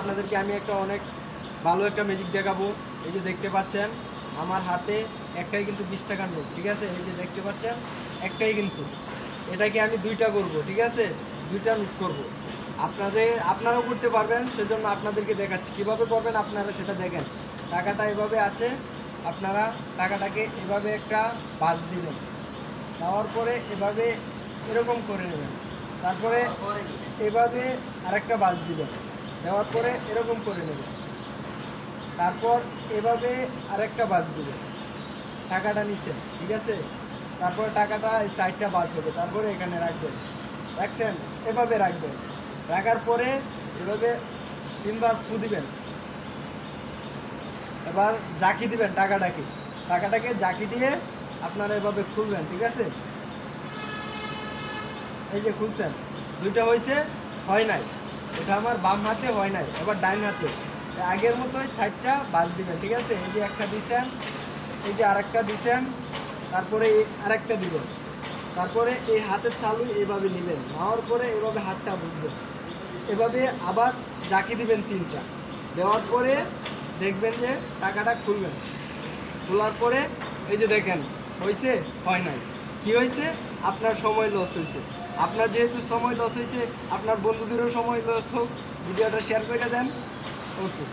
আপনাদেরকে আমি একটা অনেক ভালো একটা ম্যাজিক দেখাবো। এই যে দেখতে পাচ্ছেন আমার হাতে একটাই কিন্তু বিশ টাকার নোট ঠিক আছে? এই যে দেখতে পাচ্ছেন একটাই কিন্তু। এটাকে আমি দুইটা করব ঠিক আছে? দুইটা নোট করব। আপনাদের আপনারাও করতে পারবেন সেজন্য আপনাদেরকে দেখাচ্ছি। কীভাবে করবেন আপনারা সেটা দেখেন। টাকাটা এভাবে আছে আপনারা টাকাটাকে এভাবে একটা বাস দিবেন দেওয়ার পরে এভাবে এরকম করে নেবেন। তারপরে এভাবে আরেকটা বাস দিবেন দেওয়ার পরে এরকম করে নেবেন তারপর এভাবে আরেকটা বাস দেবে। টাকাটা নিছেন ঠিক আছে? তারপরে টাকাটা চারটা বাস হবে, তারপরে এখানে রাখবেন। রাখছেন? এভাবে রাখবেন। রাখার পরে এভাবে তিনবার ফু দিবেন। এবার জাকি দিবেন টাকাটাকে। টাকাটাকে জাকি দিয়ে আপনারা এভাবে খুলবেন, ঠিক আছে? এই যে খুলছেন, দুইটা হয়েছে, হয় নাই। এটা আমার বাম হাতে হয় নাই এবার ডাইন হাতে। আগের মতোই চারটা বাস দিবেন, ঠিক আছে? এই যে একটা দিছেন, এই যে আরেকটা দিছেন, তারপরে আরেকটা দিবেন। তারপরে এই হাতের তালু এইভাবে নেবেন, নেওয়ার পরে এভাবে হাতটা বুঝবেন এভাবে আবার জাকি দিবেন তিনটা। দেওয়ার পরে দেখবেন যে টাকাটা খুলবেন। খোলার পরে এই যে দেখেন, হয়েছে? হয় নাই। কি হয়েছে? আপনার সময় লস হয়েছে। আপনার যেহেতু সময় লস হয়েছে, আপনার বন্ধুদেরও সময় লস হোক, ভিডিওটা শেয়ার করে দেন। ওকে